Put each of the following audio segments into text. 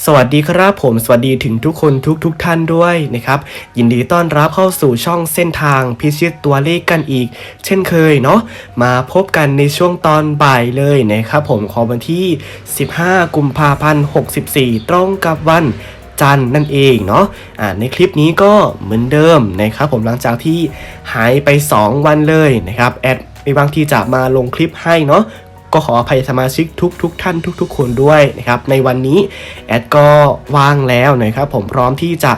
สวัสดีครับผมสวัสดีถึงทุกคนทุกทุกท่านด้วยนะครับ ยินดีต้อนรับเข้าสู่ช่องเส้นทางพิชิตตัวเลขกันอีก เช่นเคยเนาะมาพบกันในช่วงตอนบ่ายเลยนะครับผมของวันที่ 15 กุมภาพันธ์64 ตรงกับวันจันทร์นั่นเองเนาะอ่าในคลิปนี้ก็เหมือนเดิมนะครับผมหลังจากที่หายไป 2 วันเลยนะครับแอดมีบางที่จะมาลงคลิปให้เนาะ ก็ขออภัยสมาชิกทุกทกๆท่านทุก ๆ คนด้วยนะครับในวันนี้แอดก็ว่างแล้วนะครับผมพร้อมที่จะ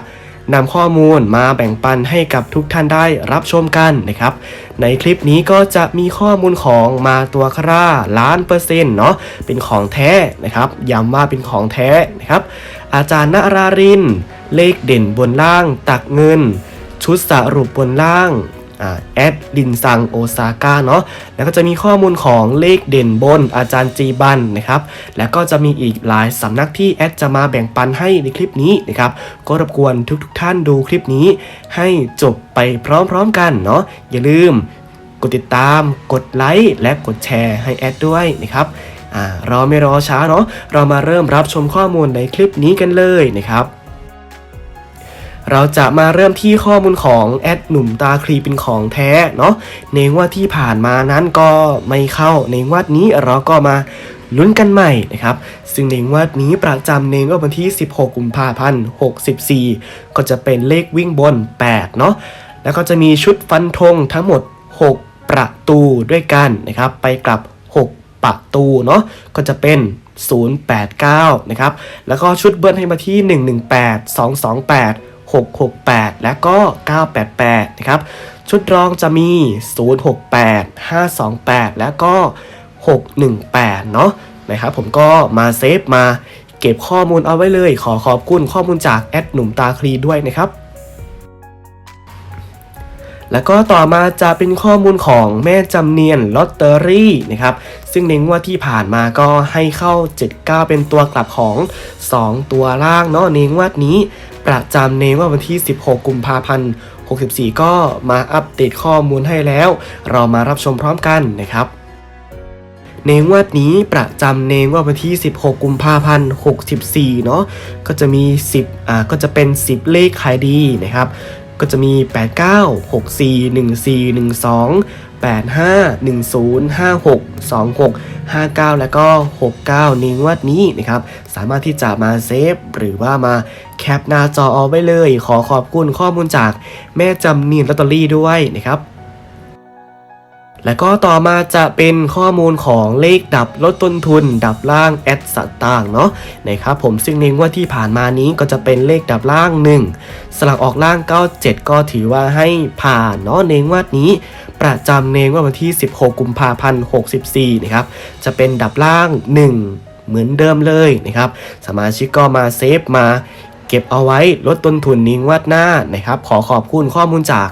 นำข้อมูลมาแบ่งปันให้กับทุกท่านได้รับชมกันนะครับ ในคลิปนี้ก็จะมีข้อมูลของมาตัวคร่าล้านเปอร์เซ็นต์เนาะเป็นของแท้นะครับย้ำว่าเป็นของแท้นะครับ อาจารย์นราริน เลขเด่นบนล่างตักเงิน ชุดสรุปบนล่าง แอดดินซังโอซาก้าเนาะแล้วก็จะมีข้อมูลของเลขเด่นบนอาจารย์จีบันนะครับแล้วก็จะมีอีกหลายสำนักที่แอดจะมาแบ่งปันให้ในคลิปนี้นะครับก็รบกวนทุกๆทท่านดูคลิปนี้ ให้จบไปพร้อมๆกันเนาะอย่าลืมกดติดตาม กดไลค์และกดแชร์ให้แอดด้วยนะครับอ่าเราไม่รอช้าเนาะเรามาเริ่มรับชมข้อมูลในคลิปนี้กันเลยนะครับ เราจะมาเริ่มที่ข้อมูลของแอดหนุ่มตาคลีเป็นของแท้เนาะในงวดที่ผ่านมานั้นก็ไม่เข้าในงวดนี้เราก็มาลุ้นกันใหม่นะครับ ซึ่งในงวดนี้ประจำในงวดวันที่ 16 กุมภาพันธ์ 64 ก็จะเป็นเลขวิ่งบน 8 เนาะแล้วก็จะมีชุดฟันธงทั้งหมด 6 ประตูด้วยกันนะครับ ไปกลับ 6 ประตูเนาะก็จะเป็น 089 นะครับ แล้วก็ชุดเบิ้ลให้มาที่ 118 228 668 และก็ 988 นะครับ ชุดรองจะมี 068 528 แล้วก็ 618 เนาะนะครับ ผมก็มาเซฟมาเก็บข้อมูลเอาไว้เลย ขอขอบคุณข้อมูลจากแอดหนุ่มตาคลีด้วยนะครับแล้วก็ต่อมาจะเป็นข้อมูลของแม่จำเนียนลอตเตอรี่นะครับ ซึ่งในงวดที่ผ่านมาก็ให้เข้า 79 เป็นตัวกลับของ 2 ตัวล่างเนาะในงวดนี้ ประจำในงวดวันที่ 16 กุมภาพันธ์ 64 ก็มาอัปเดตข้อมูลให้แล้ว เรามารับชมพร้อมกันนะครับในงวดนี้ประจำในงวดวันที่ 16 กุมภาพันธ์ 64 เนาะก็จะมี 10 อ่า ก็จะเป็น 10 เลขขายดีนะครับ ก็จะมี 89 64 14 12 85 10 56 26 59 แล้วก็ 69 ในงวดนี้นะครับ สามารถที่จะมาเซฟหรือว่ามา แคปหน้าจอเอาไว้เลย ขอขอบคุณข้อมูลจากแม่จำเนียนลอตเตอรี่ด้วยนะครับ แล้วก็ต่อมาจะเป็นข้อมูลของเลขดับลดต้นทุน ดับล่างแอดสต่างเนาะนะครับผมซึ่งในงวดที่ผ่านมานี้ก็จะเป็นเลขดับล่าง 1 สลักออกล่าง 97 ก็ถือว่าให้ผ่านเนาะในงวดนี้ประจำในงวดวันที่ 16 กุมภาพันธ์ 64 นะครับจะเป็นดับล่าง 1เหมือนเดิมเลยนะครับ สมาชิกก็มาเซฟมา ก็บเอาไว้ลดต้นทุนนิ้งวัดหน้านะครับ ขอขอบคุณข้อมูลจาก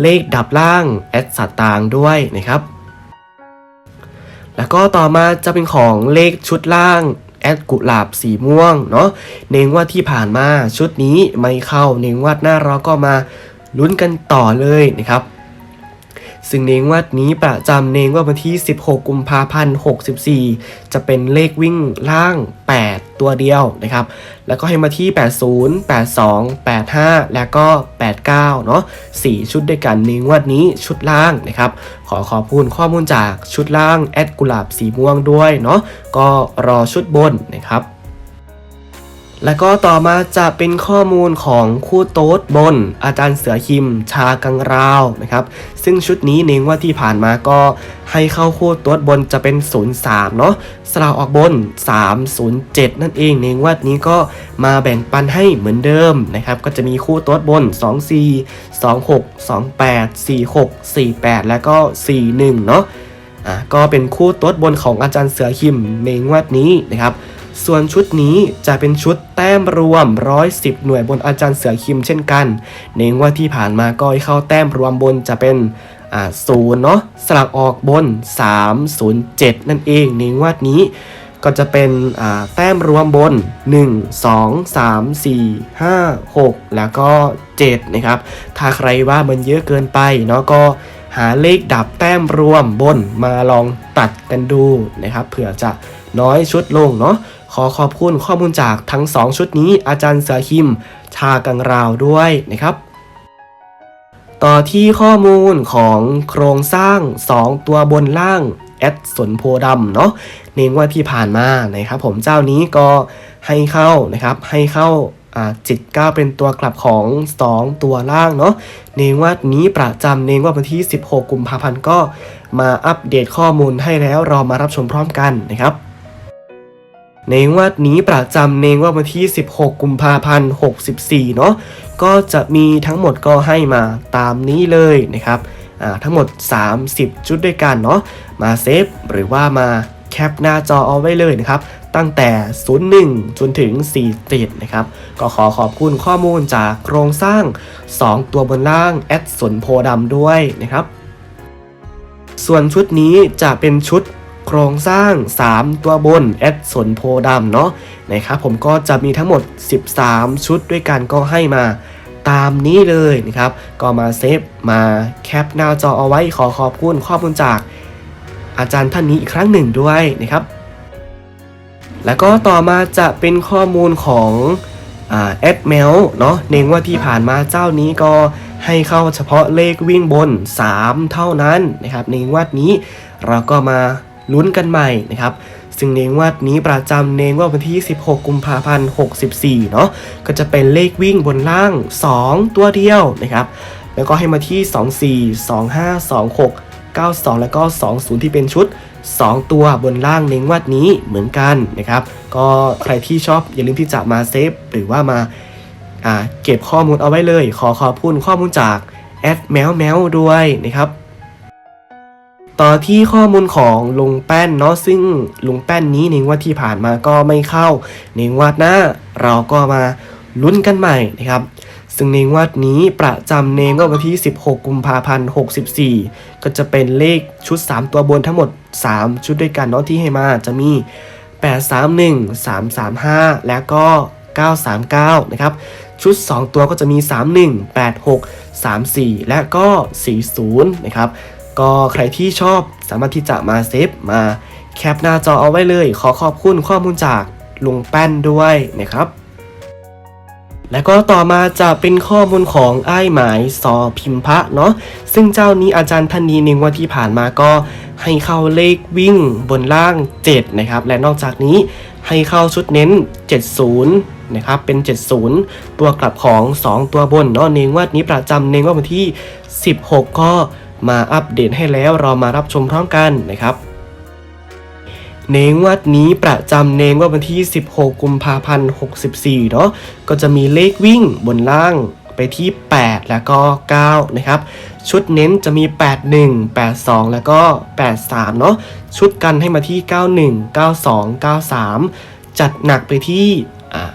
เลขดับล่างแอดสัตตางด้วยนะครับ แล้วก็ต่อมาจะเป็นของเลขชุดล่างแอดกุหลาบสีม่วงเนาะเนงวดที่ผ่านมาชุดนี้ไม่เข้าเนงวดหน้าเราก็มาลุ้นกันต่อเลยนะครับ ซึ่งในงวดนี้ประจำในงวดวันที่ 16 กุมภาพันธ์ 64 จะเป็นเลขวิ่งล่าง 8 ตัวเดียวนะครับ แล้วก็ให้มาที่ 80 82 85 แล้วก็ 89 เนาะ4ชุดด้วยกันในงวดนี้ชุดล่างนะครับ ขอขอบคุณข้อมูลจากชุดล่างแอดกุหลาบสีม่วงด้วยเนาะ ก็รอชุดบนนะครับ แล้วก็ต่อมาจะเป็นข้อมูลของคู่โต๊ดบน อาจารย์เสือคิม ชากังราวนะครับ ซึ่งชุดนี้เน้นว่าที่ผ่านมาก็ให้เข้าคู่โต๊ดบนจะเป็น 03 เนาะสลากออกบน 307 นั่นเองในงวดนี้ก็มาแบ่งปันให้เหมือนเดิมนะครับ ก็จะมีคู่โต๊ดบน 24 26 28 46 48 แล้วก็ 41 เนาะอะก็เป็นคู่โต๊ดบนของอาจารย์เสือคิมในงวดนี้นะครับ ส่วนชุดนี้จะเป็นชุดแต้มรวม 110 หน่วยบนอาจารย์เสือคิมเช่นกันในงวดที่ผ่านมาก็ให้เข้าแต้มรวมบนจะเป็นศูนย์เนาะสลักออกบน 307 นั่นเองในงวดนี้ก็จะเป็นแต้มรวมบน 1 2 3 4 5 6 แล้วก็ 7 นะครับ ถ้าใครว่ามันเยอะเกินไปเนาะก็หาเลขดับแต้มรวมบนมาลองตัดกันดูนะครับเผื่อจะน้อยชุดลงเนาะ อขอบคุณข้อมูลจากทั้ง 2 ชุดนี้อาจารย์เสือคิม ชากังราวด้วยนะครับ ต่อที่ข้อมูลของโครงสร้าง 2 ตัวบนล่างแอดสนโพดำเนาะในงวดที่ผ่านมานะครับผมเจ้านี้ก็ให้เข้านะครับให้เข้าจิตเก้าเป็นตัวกลับของ 2 ตัวล่างเนาะในงวดนี้ประจำในงวดวันที่ 16 กุมภาพันธ์ก็มาอัปเดตข้อมูลให้แล้วรอมารับชมพร้อมกันนะครับ ในงวดนี้ประจำในวดวันที่ 16 กุมภาพันธ์64 เนาะก็จะมีทั้งหมดก็ให้มาตามนี้เลยนะครับอ่าทั้งหมด 30 ชุดด้วยกันเนาะมาเซฟหรือว่ามาแคปหน้าจอเอาไว้เลยนะครับ ตั้งแต่ 01 จนถึง 47 นะครับ ก็ขอขอบคุณข้อมูลจากโครงสร้าง 2 ตัวบนล่าง แอดสนโพดำด้วยนะครับ ส่วนชุดนี้จะเป็นชุด โครงสร้าง 3 ตัวบนแอดสนโพดำเนาะนะครับผมก็จะมีทั้งหมด 13 ชุดด้วยกันก็ให้มาตามนี้เลยนะครับ ก็มาเซฟมาแคปหน้าจอเอาไว้ขอขอบคุณข้อมูลจากอาจารย์ท่านนี้อีกครั้งหนึ่งด้วยนะครับ แล้วก็ต่อมาจะเป็นข้อมูลของแอดเมลเนาะในงว่าที่ผ่านมาเจ้านี้ก็ให้เข้าเฉพาะเลขวิ่งบน 3 เท่านั้นนะครับในงวดนี้เราก็มา ลุ้นกันใหม่นะครับซึ่งในงวดนี้ประจำในงวดวันที่ 16 กุมภาพันธ์64 เนาะก็จะเป็นเลขวิ่งบนล่าง 2 ตัวเดียวนะครับ แล้วก็ให้มาที่ 24 25 26 92 แล้วก็ 20 ที่เป็นชุด 2 ตัวบนล่างในงวดนี้เหมือนกันนะครับ ก็ใครที่ชอบอย่าลืมที่จะมาเซฟหรือว่ามาอ่าเก็บข้อมูลเอาไว้เลย ขอขอบคุณข้อมูลจากแอดแมวแมวด้วยนะครับ ต่อที่ข้อมูลของลุงแป้นเนาะซึ่งลุงแป้นนี้ในงวดที่ผ่านมาก็ไม่เข้า ในงวดหน้าเราก็มาลุ้นกันใหม่นะครับ ซึ่งในงวดนี้ประจำในงวดวันที่ 16 กุมภาพันธ์ 64 ก็จะเป็นเลขชุด 3 ตัวบนทั้งหมด 3 ชุดด้วยกันเนาะที่ให้มาจะมี 831 335 และก็ 939 นะครับ ชุด 2 ตัวก็จะมี 31 86 34 และก็ 40 นะครับ ก็ใครที่ชอบสามารถที่จะมาเซฟมาแคปหน้าจอเอาไว้เลย ขอขอบคุณข้อมูลจากลุงแป้นด้วยนะครับ แล้วก็ต่อมาจะเป็นข้อมูลของไอ้หมายสอพิมพะเนาะซึ่งเจ้านี้อาจารย์ท่านนี้ในงวันที่ผ่านมาก็ให้เข้าเลขวิ่งบนล่าง 7 นะครับ และนอกจากนี้ให้เข้าชุดเน้น 70 นะครับ เป็น 70 ตัวกลับของ 2 ตัวบนเนาะในงวดนี้ประจำในงวดวันที่ 16 ก็ มาอัปเดตให้แล้วเรามารับชมพร้อมกันนะครับในงวัดนี้ประจำในงวดวันที่ 16 กุมภาพันธ์ 64 เนาะก็จะมีเลขวิ่งบนล่างไปที่ 8 แล้วก็ 9 นะครับ ชุดเน้นจะมี 81 82 แล้วก็ 83 เนาะชุดกันให้มาที่ 91 92 93 จัดหนักไปที่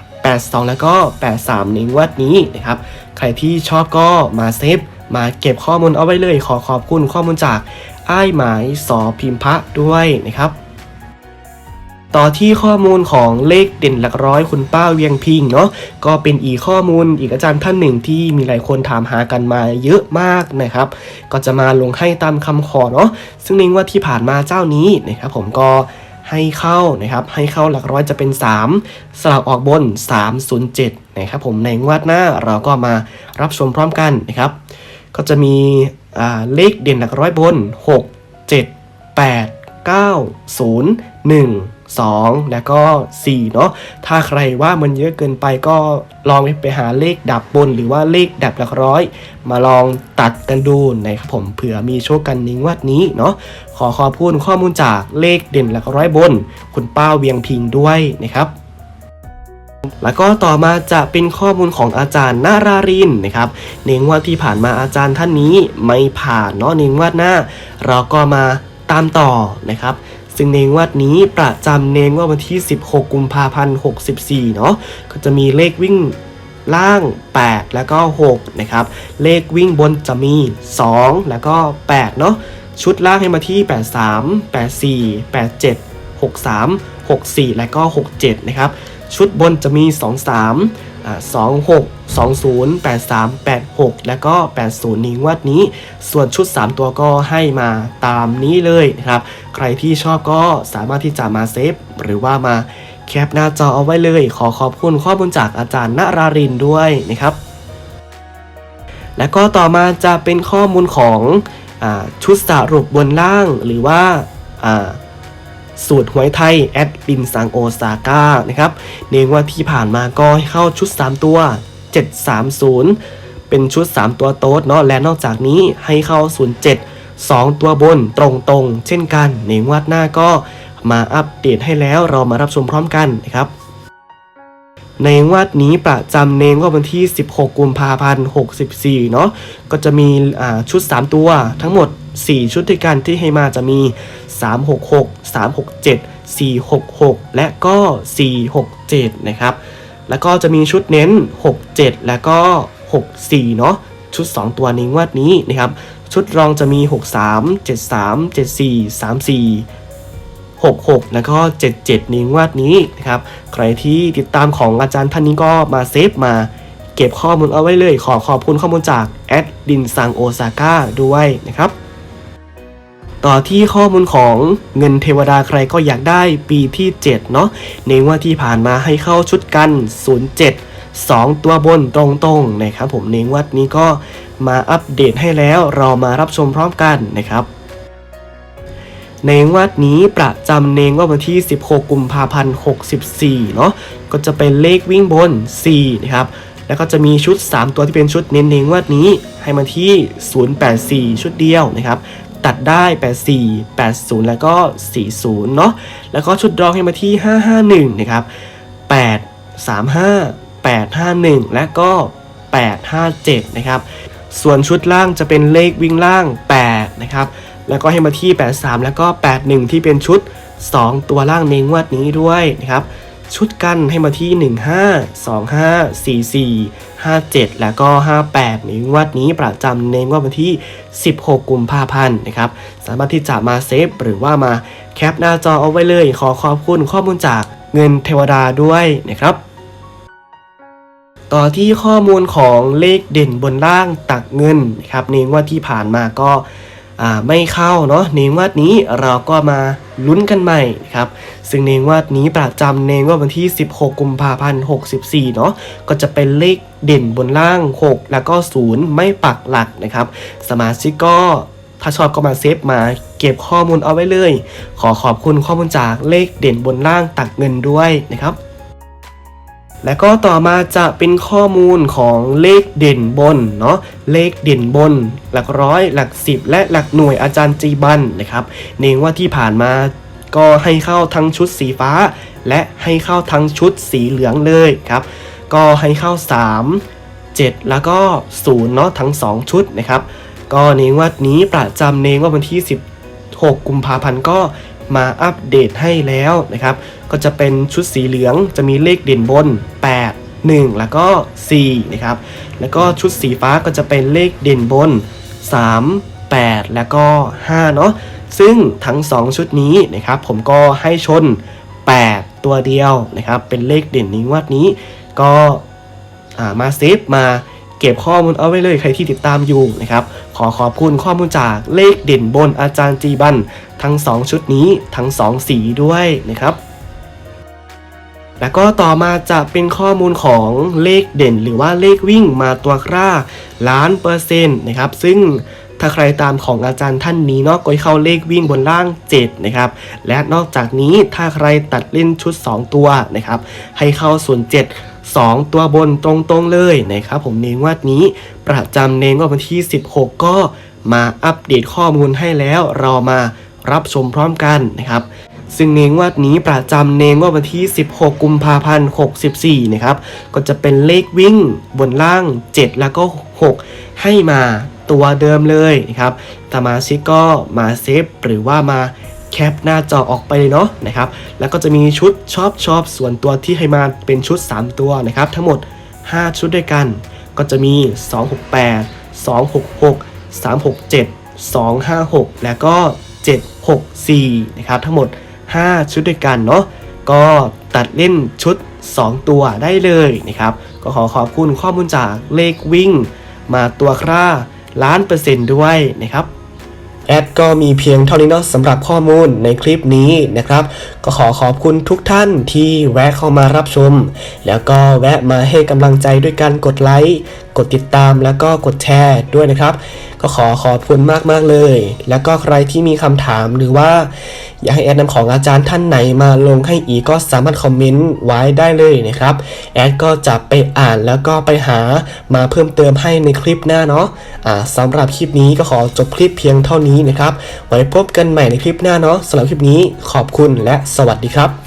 82 แล้วก็ 83ในงวัดนี้นะครับ ใครที่ชอบก็มาเซฟ มาเก็บข้อมูลเอาไว้เลย ขอขอบคุณข้อมูลจากอ้ายหมายสอพิมพะด้วยนะครับ ต่อที่ข้อมูลของเลขเด่นหลักร้อยคุณป้าเวียงพิงเนาะก็เป็นอีกข้อมูลอีกอาจารย์ท่านหนึ่งที่มีหลายคนถามหากันมาเยอะมากนะครับ ก็จะมาลงให้ตามคำขอเนาะซึ่งในงว่าที่ผ่านมาเจ้านี้นะครับผมก็ให้เข้านะครับให้เข้าหลักร้อยจะเป็น 3 สลับออกบน 307 นะครับผมในงวดหน้าเราก็มารับชมพร้อมกันนะครับ ก็จะมีเลขเด่นหลักร้อยบน 6 7 8 9 0 1 2 แล้วก็ 4 เนาะ ถ้าใครว่ามันเยอะเกินไปก็ลองไปหาเลขดับบน หรือว่าเลขดับหลักร้อย มาลองตัดกันดูนะครับผมเผื่อมีโชคกันในงวดนี้เนาะ ขอขอบคุณข้อมูลจากเลขเด่นหลักร้อยบน คุณป้าเวียงพิงด้วยนะครับ แล้วก็ต่อมาจะเป็นข้อมูลของอาจารย์นารารินนะครับในงวดที่ผ่านมาอาจารย์ท่านนี้ไม่ผ่านเนาะในงวดหน้า เราก็มาตามต่อนะครับซึ่งในงวดนี้ประจำในงวดวันที่ 16 กุมภาพันธ์ 64 เนาะก็จะมีเลขวิ่งล่าง 8 แล้วก็ 6 นะครับ เลขวิ่งบนจะมี 2 แล้วก็ 8 เนาะชุดล่างให้มาที่ 83 84 87 63 64 และก็ 67 นะครับ ชุดบนจะมี 23อ่า26 20 83 86 และก็ 80 นี้งวดนี้ ส่วนชุด 3 ตัวก็ให้มาตามนี้เลยนะครับ ใครที่ชอบก็สามารถที่จะมาเซฟ หรือว่ามาแคปหน้าจอเอาไว้เลย ขอขอบคุณข้อมูลจากอาจารย์ณรารินด้วยนะครับ และก็ต่อมาจะเป็นข้อมูลของอาชุดสรุปบนล่างหรือว่าอ่า สูตรหวยไทยแอดลินซังโอซาก้านะครับในงว่าที่ผ่านมาก็ให้เข้าชุด 3 ตัว 730 เป็นชุด 3 ตัวโต๊ดเนาะและนอกจากนี้ให้เข้า 07 2 ตัวบนตรงๆ เช่นกัน ในงวดหน้าก็มาอัปเดตให้แล้วเรามารับชมพร้อมกันนะครับ ในวดนี้ประจำในงวดวันที่ 16 กุมภาพันธ์ 64 เนาะก็จะมีอ่าชุด 3 ตัวทั้งหมด 4 ชุดด้วยกันที่ให้มาจะมี 366 367 466 และก็ 467 นะครับ แล้วก็จะมีชุดเน้น 67 แล้วก็ 64 เนาะชุด 2 ตัวในงวดนี้นะครับ ชุดรองจะมี 63 73 74 34 66 แล้วก็ 77ในงวดนี้นะครับ ใครที่ติดตามของอาจารย์ท่านนี้ก็มาเซฟมา เก็บข้อมูลเอาไว้เลย ขอขอบคุณข้อมูลจากแอดดินซังโอซาก้าด้วยนะครับ ต่อที่ข้อมูลของเงินเทวดาใครก็อยากได้ปีที่ 7 เนาะในว่าที่ผ่านมาให้เข้าชุดกัน 07 2 ตัวบนตรงๆนะครับผมในวัดนี้ก็มาอัปเดตให้แล้วเรามารับชมพร้อมกันนะครับในงวดนี้ประจำในงวดวันที่ 16 กุมภาพันธ์64 เนาะก็จะเป็นเลขวิ่งบน 4 นะครับ แล้วก็จะมีชุด 3 ตัวที่เป็นชุดเน้นในงวดนี้ให้มาที่ 084 ชุดเดียวนะครับ ตัดได้ 84 80 แล้วก็ 40 เนาะแล้วก็ชุดรองให้มาที่ 551 นะครับ 8 35 851 และก็ 857 นะครับ ส่วนชุดล่างจะเป็นเลขวิ่งล่าง 8 นะครับ แล้วก็ให้มาที่ 83 แล้วก็ 81 ที่เป็นชุด 2 ตัวล่างในงวดนี้ด้วยนะครับ ชุดกันให้มาที่ 15 25 44 57 แล้วก็ 58 ในงวดนี้ประจำในงวดวันที่ 16 กุมภาพันธ์นะครับ สามารถที่จะมาเซฟหรือว่ามาแคปหน้าจอเอาไว้เลย ขอขอบคุณข้อมูลจากเงินเทวดาด้วยนะครับต่อที่ข้อมูลของเลขเด่นบนล่างตักเงินนะครับในงวดที่ผ่านมาก็ไม่เข้าเนาะในงวดนี้เราก็มาลุ้นกันใหม่นะครับ ซึ่งในงวดนี้ประจำในงวดวันที่ 16 กุมภาพันธ์ 64 เนาะก็จะเป็นเลขเด่นบนล่าง 6 แล้วก็ 0 ไม่ปักหลักนะครับ สมาชิกก็ถ้าชอบก็มาเซฟมาเก็บข้อมูลเอาไว้เลย ขอขอบคุณข้อมูลจากเลขเด่นบนล่างตักเงินด้วยนะครับและก็ต่อมาจะเป็นข้อมูลของเลขเด่นบนเนาะเลขเด่นบน หลักร้อย หลักสิบและหลักหน่วยอาจารย์จีบันนะครับเนงว่าที่ผ่านมา ก็ให้เข้าทั้งชุดสีฟ้า และให้เข้าทั้งชุดสีเหลืองเลยครับ ก็ให้เข้า 3 7 แล้วก็0เนาะทั้ง 2 ชุดนะครับ ก็ในงวัดนี้ประจำในงว่าวันที่ 16 กุมภาพันธ์ก็มาอัปเดตให้แล้วนะครับ ก็จะเป็นชุดสีเหลืองจะมีเลขเด่นบน 8 1 แล้วก็ 4 นะครับ แล้วก็ชุดสีฟ้าก็จะเป็นเลขเด่นบน 3 8 แล้วก็ 5 เนาะ ซึ่งทั้ง 2 ชุดนี้นะครับผมก็ให้ชน 8 ตัวเดียวนะครับเป็นเลขเด่นในงวดนี้ ก็มาเซฟมาเก็บข้อมูลเอาไว้เลยใครที่ติดตามอยู่นะครับขอขอบคุณข้อมูลจากเลขเด่นบนอาจารย์จีบันทั้ง 2 ชุดนี้ทั้ง 2 สีด้วยนะครับแล้วก็ต่อมาจะเป็นข้อมูลของเลขเด่น หรือว่าเลขวิ่งมาตัวกล้าล้านเปอร์เซ็นต์นะครับซึ่ง ถ้าใครตามของอาจารย์ท่านนี้เนาะก็ให้เข้าเลขวิ่งบนล่าง 7 นะครับ และนอกจากนี้ถ้าใครตัดเล่นชุด 2 ตัวนะครับ ให้เข้าส่วน 7 2 ตัวบนตรงๆเลยนะครับ ผมเนงวัดนี้ประจำเนงว่าวันที่ 16 ก็มาอัปเดตข้อมูลให้แล้วเรามารับชมพร้อมกันนะครับซึ่งเนงวัดนี้ประจำเนงว่าวันที่ 16 กุมภาพันธ์ 64 นะครับ ก็จะเป็นเลขวิ่งบนล่าง 7 แล้วก็ 6 ให้มา ตัวเดิมเลยนะครับสมาชิกก็มาเซฟหรือว่ามาแคปหน้าจอออกไปเลยเนาะนะครับ แล้วก็จะมีชุดชอบชอบส่วนตัวที่ให้มาเป็นชุด 3 ตัวนะครับ ทั้งหมด 5 ชุดด้วยกัน ก็จะมี 268 266 367 256 แล้วก็ 764 นะครับ ทั้งหมด 5 ชุดด้วยกันเนาะก็ตัดเล่นชุด 2 ตัวได้เลยนะครับ ก็ขอขอบคุณข้อมูลจากเลขวิ่ง มาตัวคร่า ล้านเปอร์เซ็นต์ด้วยนะครับแอดก็มีเพียงเท่านี้เนาะสำหรับข้อมูลในคลิปนี้นะครับ ก็ขอขอบคุณทุกท่านที่แวะเข้ามารับชม แล้วก็แวะมาให้กำลังใจด้วยการกดไลค์กดติดตามแล้วก็กดแชร์ด้วยนะครับ ก็ขอขอบคุณมากๆเลย แล้วก็ใครที่มีคำถามหรือว่า อยากให้แอดนำของอาจารย์ท่านไหนมาลงให้อีกก็สามารถคอมเมนต์ไว้ได้เลยนะครับ แอดก็จะไปอ่านแล้วก็ไปหามาเพิ่มเติมให้ในคลิปหน้าเนาะอ่าสำหรับคลิปนี้ก็ขอจบคลิปเพียงเท่านี้นะครับ ไว้พบกันใหม่ในคลิปหน้าเนาะสำหรับคลิปนี้ขอบคุณและสวัสดีครับ